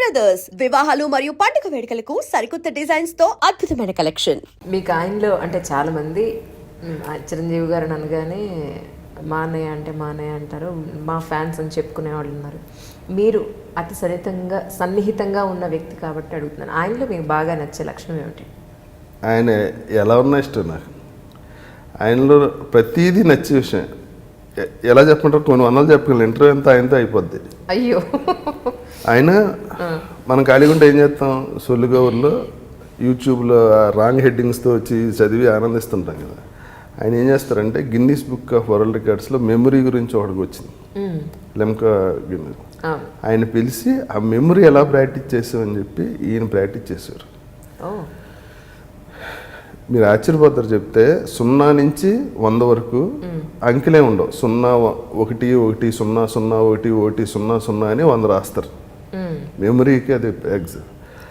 Brothers వివాహాలు మరియు పండుగ వేడుకలకు సరికొత్త డిజైన్స్తో అద్భుతమైన కలెక్షన్ మీకు ఆయనలో అంటే చాలా మంది చిరంజీవి గారిని అనగానే మా అన్నయ్య అంటే మా అన్నయ్య అంటారు మా ఫ్యాన్స్ అని చెప్పుకునే వాళ్ళు ఉన్నారు. మీరు అతి సన్నిహితంగా సన్నిహితంగా ఉన్న వ్యక్తి కాబట్టి అడుగుతున్నాను. ఆయనలో మీకు బాగా నచ్చే లక్షణం ఏమిటి? ఆయన ఎలా ఉన్నా ఇష్టం నాకు. ఆయనలో ప్రతిదీ నచ్చే విషయం. ఎలా చెప్పమంటారు కొన్ని వందలు చెప్పగలను. ఇంటర్వ్యూ అంతా ఆయనతో అయిపోద్ది. అయ్యో. ఆయన మనం ఖాళీగా ఉంటే ఏం చేస్తాం? సొల్లుగౌర్లో యూట్యూబ్లో రాంగ్ హెడ్డింగ్స్తో వచ్చి చదివి ఆనందిస్తుంటాం కదా. ఆయన ఏం చేస్తారంటే గిన్నీస్ బుక్ ఆఫ్ వరల్డ్ రికార్డ్స్లో మెమరీ గురించి ఒకటికి వచ్చింది. Limca Guinness. ఆయన పిలిచి ఆ మెమరీ ఎలా ప్రాక్టీస్ చేసామని చెప్పి ఈయన ప్రాక్టీస్ చేశారు. మీరు ఆశ్చర్యపోతారు చెప్తే సున్నా నుంచి వంద వరకు అంకెలే ఉండవు. సున్నా ఒకటి ఒకటి సున్నా సున్నా ఒకటి ఒకటి సున్నా సున్నా అని వంద రాస్తారు. మెమరీకి అది ఎగ్స్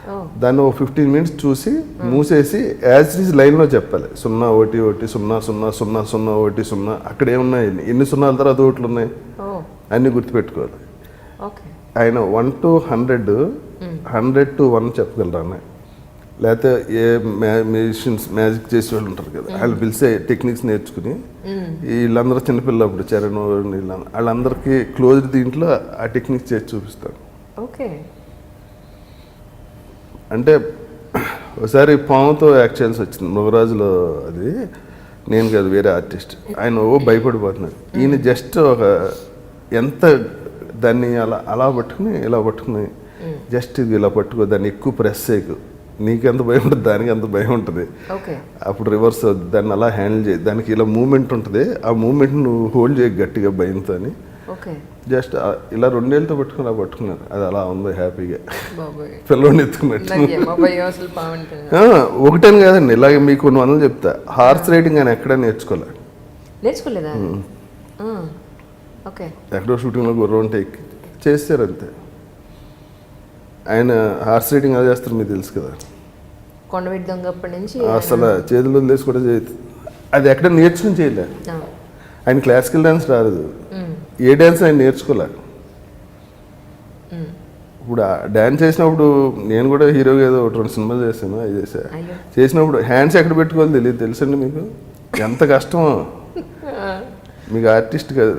ఓ. దాన్ని ఒక ఫిఫ్టీన్ మినిట్స్ చూసి మూసేసి యాజ్ ఇస్ లైన్లో చెప్పాలి. సున్నా ఒకటి ఒకటి సున్నా సున్నా సున్నా సున్నా ఒకటి సున్నా. అక్కడ ఏమున్నాయి? ఎన్ని సున్నాల తర్వాత ఒకట్లు ఉన్నాయి? అన్నీ గుర్తుపెట్టుకోవాలి. ఆయన one to hundred hundred to one చెప్పగలరా లేకపోతే ఏ మ్యూజిషియన్స్ మ్యాజిక్ చేసే వాళ్ళు ఉంటారు కదా వాళ్ళు పిలిచే టెక్నిక్స్ నేర్చుకుని వీళ్ళందరూ చిన్నపిల్లలు అప్పుడు చరణ్ వీళ్ళ వాళ్ళందరికీ క్లోజ్ దీంట్లో ఆ టెక్నిక్స్ చేసి చూపిస్తాడు. ఓకే. అంటే ఒకసారి పాముతో యాక్ట్ చేయాల్సి వచ్చింది. మృగరాజులో అది. నేను కాదు వేరే ఆర్టిస్ట్. ఆయన ఓ భయపడిపోతున్నాడు. ఈయన జస్ట్ ఒక ఎంత దాన్ని అలా అలా పట్టుకుని ఇలా పట్టుకుని జస్ట్ ఇది ఇలా పట్టుకో దాన్ని ఎక్కువ ప్రెస్ చేయకు. నీకెంత భయం ఉంటుంది దానికి ఎంత భయం ఉంటుంది. అప్పుడు రివర్స్ అవుద్ది దాన్ని అలా హ్యాండిల్ చేయి. దానికి ఇలా మూమెంట్ ఉంటుంది. ఆ మూమెంట్ నువ్వు హోల్డ్ చేయ గట్టిగా భయంతో అని. జస్ట్ ఇలా రెండేళ్ళతో పట్టుకుని అలా పట్టుకున్నారు అది అలా ఉంది హ్యాపీగా. బాబోయ్. పిల్లోని ఎత్తుకున్నట్టు. ఒకటని కాదండి ఇలాగే మీకు కొన్ని వందలు చెప్తా. హార్స్ రైడింగ్ అని ఎక్కడ నేర్చుకోలే. నేర్చుకోలేదా? ఎక్కడో షూటింగ్లో గుర్రం ఉంటే చేస్తారు అంతే. ఆయన హార్స్ రైడింగ్ ఎలా చేస్తారు మీకు తెలుసు కదా. కొండవీటి నుంచి అసలు చేతులు వదిలేసి కూడా చేయదు. అది ఎక్కడ నేర్చుకుని చేయలే. ఆయన క్లాసికల్ డ్యాన్స్ రాదు ఏ డ్యాన్స్ ఆయన నేర్చుకోలే. మ్. ఇప్పుడు డ్యాన్స్ చేసినప్పుడు నేను కూడా హీరోగా ఏదో ఒకటి రెండు సినిమాలు చేశాను అది చేసా చేసినప్పుడు హ్యాండ్స్ ఎక్కడ పెట్టుకోవాలి తెలియదు తెలుసండి మీకు? ఎంత కష్టమో. మీకు ఆర్టిస్ట్ కాదు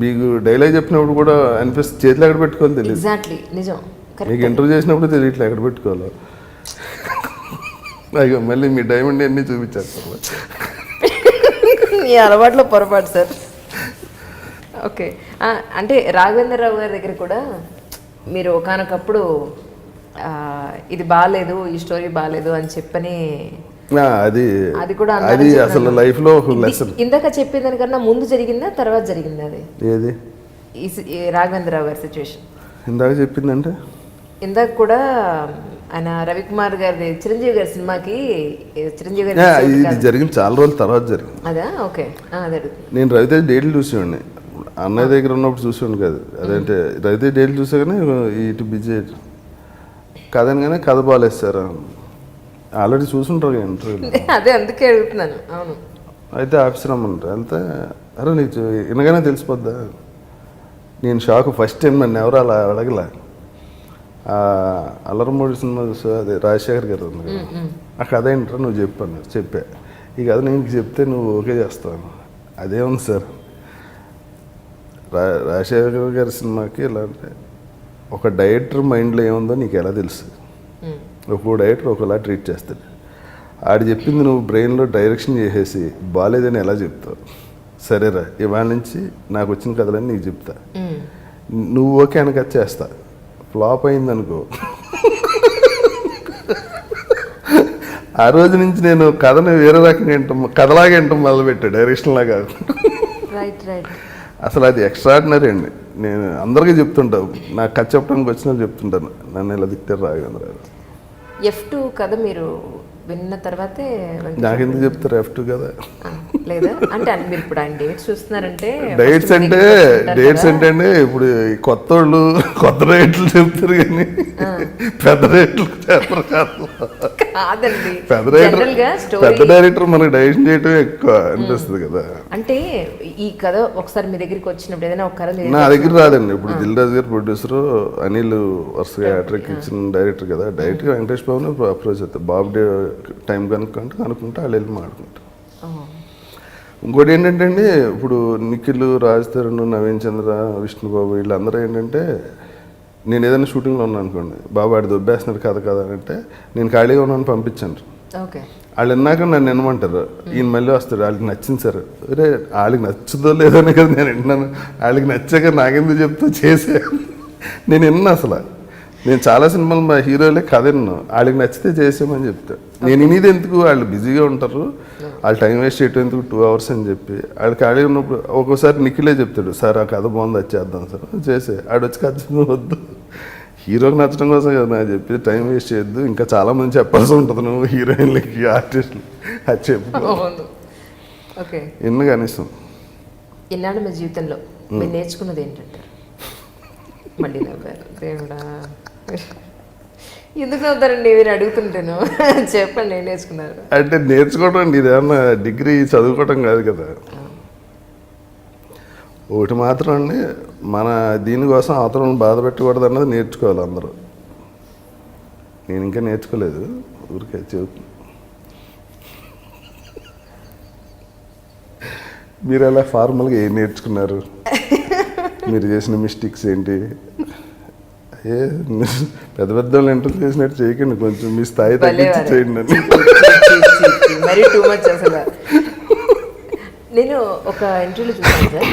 మీకు డైలాగ్ చెప్పినప్పుడు కూడా అనిపిస్తుంది చేతిలో ఎక్కడ పెట్టుకోవాలి తెలియదు. ఎగ్జాక్ట్లీ నిజం. మీకు ఇంటర్వ్యూ చేసినప్పుడు తెలియట్లే ఎక్కడ పెట్టుకోవాలో. అయ్యో మళ్ళీ మీ డైమండ్ అన్నీ చూపించేస్తారు ఈ అలవాట్లో పొరపాటు సార్. ఓకే. అంటే రాఘవేంద్రరావు గారి దగ్గర కూడా మీరు ఒకనొకప్పుడు ఇది బాగాలేదు ఈ స్టోరీ బాగాలేదు అని చెప్పని అది అది కూడా అది. అసలు ఒక ఇది- లెసన్ ఇందాక చెప్పిన దానికన్నా ముందు జరిగిందా తర్వాత జరిగిందా అది? ఏది? రాఘవేంద్రరావు గారి సిచ్యువేషన్ ఇందాక చెప్పిందంటే? ఇందాక కూడా ఆయన రవికుమార్ గారి చిరంజీవి గారి సినిమాకి చిరంజీవి గారి ఇది. జరిగింది చాలా రోజుల తర్వాత జరిగింది. అదా? ఓకే. అదే. నేను రవితేజ్ డైలీ చూసేవాడిని. అన్నయ్య దగ్గర ఉన్నప్పుడు చూసేవాడిని కాదు. అదంటే రవితేజ్ డైలీ చూసాగానే ఇటు బిజీ కథని కానీ కథ బాగాలేదు సార్ ఆల్రెడీ చూసుంటారు కదా ఇంటర్వ్యూలో అదే అందుకే అడుగుతున్నాను. అవును. అయితే ఆఫీస్ రమ్మంటారు? వెళ్తే అరే నీకు వినగానే తెలిసిపోద్దా? నేను షాక్ ఫస్ట్ టైం నన్ను ఎవరు అలా అడగలే. అల్లరమూడి సినిమా చూసా అదే రాజశేఖర్ గారు ఉంది కదా. ఆ కథ ఏంటో నువ్వు చెప్పు అన్నారు. చెప్పా. ఈ కథ నేను చెప్తే నువ్వు ఓకే చేస్తాను అదే ఉంది సార్. రా రాజశేఖర్ గారి సినిమాకి ఎలా అంటే ఒక డైరెక్టర్ మైండ్లో ఏముందో నీకు ఎలా తెలుసు. ఒక్కో డైరెక్టర్ ఒకలా ట్రీట్ చేస్తాడు. ఆడు చెప్పింది నువ్వు బ్రెయిన్లో డైరెక్షన్ చేసేసి బాగాలేదని ఎలా చెప్తావు? సరేరా ఇవాళ నుంచి నాకు వచ్చిన కథలన్నీ నీకు చెప్తా. నువ్వు ఓకే అనక చేస్తా. ఫ్లాప్ అయిందనుకో. ఆ రోజు నుంచి నేను కథను వేరే రకంగా వింటాం కథలాగా వింటాం మొదలుపెట్టా డైరెక్షన్ లాగా రైట్ రైట్. అసలు అది ఎక్స్ట్రాడినరీ అండి. నేను అందరికీ చెప్తుంటా. నాకు కథ చెప్పడానికి వచ్చిన చెప్తుంటాను నన్ను ఇలా తిట్టారు రాఘవేంద్ర గారు. ఎఫ్ టూ కథ మీరు విన్న తర్వాతే వెంకటేశ్వర నాకెందుకు చెప్తారు ఎఫ్ టూ కదా లేదా? అంటే మీరు ఇప్పుడు ఆయన డేట్స్ చూస్తున్నారంటే డేట్స్ అంటే డేట్స్. అంటే అండి ఇప్పుడు కొత్త వాళ్ళు కొత్త రేట్లు చెప్తారు కానీ పెద్ద రేట్లు చెప్పరు కాదు. కాదండి. పెద్ద డైరెక్టర్ పెద్ద డైరెక్టర్ మనకి డైరెక్షన్ చేయటం ఎక్కువ అనిపిస్తుంది కదా. అంటే ఈ కథ ఒకసారి మీ దగ్గరికి వచ్చినప్పుడు ఏదైనా ఒక కథ నా దగ్గర రాదండి. ఇప్పుడు దిల్ రాజు గారు ప్రొడ్యూసర్ అనిల్ వరుసగా హ్యాట్రిక్ ఇచ్చిన డైరెక్టర్ కదా. డైరెక్ట్గా వెంకటేష్ బాబుని అప్రోచ్ అవుతారు బాబు డే టైం కనుక్కుంటే కనుక్కుంటే వాళ్ళు వెళ్ళి మాట్లాడుకుంటారు ఓ, ఇంకోటి ఏంటంటే అండి ఇప్పుడు నిఖిల్ రాజ్ తరుణ్ నవీన్ చంద్ర విష్ణుబాబు వీళ్ళందరూ ఏంటంటే నేను ఏదైనా షూటింగ్లో ఉన్నాను అనుకోండి బాబు ఆడు దొబ్బేస్తున్నాడు కథ కదా అంటే నేను ఖాళీగా ఉన్నాను పంపించాను. ఓకే. వాళ్ళు విన్నాక నన్ను వినమంటారు ఈయన మళ్ళీ వస్తాడు వాళ్ళకి నచ్చింది సార్. అరే వాళ్ళకి నచ్చుదో లేదని కదా నేను వింటున్నాను. వాళ్ళకి నచ్చాక నాకెందుకు చెప్తా చేసే. నేను విన్నా అసలు. నేను చాలా సినిమాలు మా హీరోలే కథ విన్నాను. వాళ్ళకి నచ్చితే చేసామని చెప్తా. నేను వినేది ఎందుకు? వాళ్ళు బిజీగా ఉంటారు. వాళ్ళు టైం వేస్ట్ చేయటం ఎందుకు? టూ అవర్స్ అని చెప్పి. వాళ్ళు ఖాళీ ఉన్నప్పుడు ఒక్కోసారి నిఖిలే చెప్తాడు సార్ ఆ కథ బాగుంది అది చేద్దాం సార్. చేసే. ఆడు వచ్చి కథ వద్దు. హీరోకి నచ్చడం కోసం కదా నాకు చెప్పి టైం వేస్ట్ చేయొద్దు. ఇంకా చాలా మంది చెప్పాల్సి ఉంటుంది నువ్వు హీరోయిన్లకి ఆర్టిస్టులు. అది చెప్పు ఓకే. ఎన్ని కనీసం ఇన్నాళ్ళు మీ జీవితంలో మీరు నేర్చుకున్నది ఏంటంటారు మళ్ళీ నవ్వారు దేవుడా. ఎందుకు నవ్వుతారండి? మీరు అడుగుతుంటాను. చెప్పండి ఏం నేర్చుకున్నారు? అంటే నేర్చుకోవడం అండి. ఇదేమన్నా డిగ్రీ చదువుకోవడం కాదు కదా. ఒకటి మాత్రం అండి మన దీనికోసం అవతలను బాధ పెట్టకూడదు అన్నది నేర్చుకోవాలి అందరూ. నేను ఇంకా నేర్చుకోలేదు ఊరికే చెబుతున్నా. మీరు అలా ఫార్మల్గా ఏం నేర్చుకున్నారు? మీరు చేసిన మిస్టేక్స్ ఏంటి? ఏ పెద్ద పెద్ద వాళ్ళు ఎంటర్ చేసినట్టు చేయకండి కొంచెం మీ స్థాయి తగ్గించి. చేయండి అని నేను ఒక ఇంటర్వ్యూలో చూసాను సార్.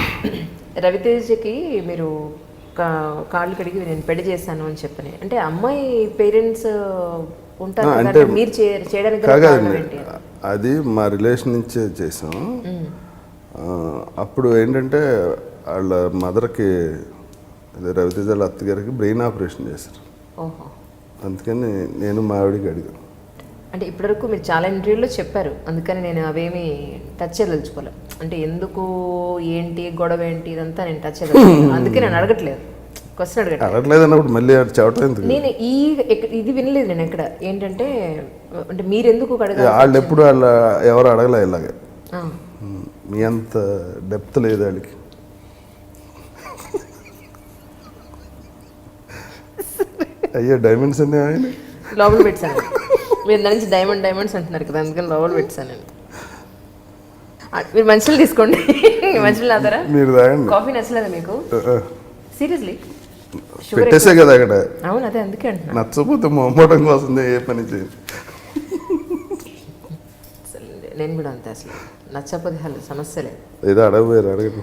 రవితేజకి మీరు కాళ్ళు కడిగి నేను పెళ్ళి చేశాను అని చెప్పని. అంటే అమ్మాయి పేరెంట్స్ ఉంటారు అంటే మీరు చేయడానికి అది మా రిలేషన్ నుంచే చేసాం అప్పుడు ఏంటంటే వాళ్ళ మదర్కి రవితేజ వాళ్ళ అత్తగారికి బ్రెయిన్ ఆపరేషన్ చేశారు. అందుకని నేను మా ఆవిడకి అడిగాను. అంటే ఇప్పటివరకు మీరు చాలా ఇంటర్వ్యూలో చెప్పారు. అందుకని నేను అవేమి టచ్ చేయదలుచుకోలే. అంటే ఎందుకు ఏంటి గొడవ ఏంటి ఇదంతా నేను టచ్ చేయదలుచుకోలేదు అందుకే నేను అడగట్లేదు. క్వశ్చన్ అడగట్లేదు. అన్నప్పుడు మళ్ళీ ఎందుకు? నేను ఈ ఇది వినలేదు నేను ఎక్కడ. ఏంటంటే అంటే మీరు ఎందుకు అడగాలి వాళ్ళు ఎప్పుడు వాళ్ళ ఎవరు అడగలే ఇలాగే. ఉమ్, మీ అంత డెప్త్ లేదు వాళ్ళకి అయ్యో డైమండ్స్ అన్నీ లోపల పెట్టాను. మీరు దాని నుంచి డైమండ్ డైమండ్స్ అంటున్నారు కదా అందుకని లోపల పెట్టాను నేను. మీరు మంచిలు తీసుకోండి. మంచిలు నాదరా మీరు తాగండి. కాఫీ నచ్చలేదా మీకు? సీరియస్లీ? పెట్టేసే కదా అక్కడ. అవును అదే అందుకే అంటున్నా. నచ్చపోతే మొమ్మటం కోసం ఏ పని చేయండి అసలు నేను కూడా అంతే అసలు. నచ్చకపోతే అసలు సమస్య లేదు. ఏదో అడగపోయారు అడగదు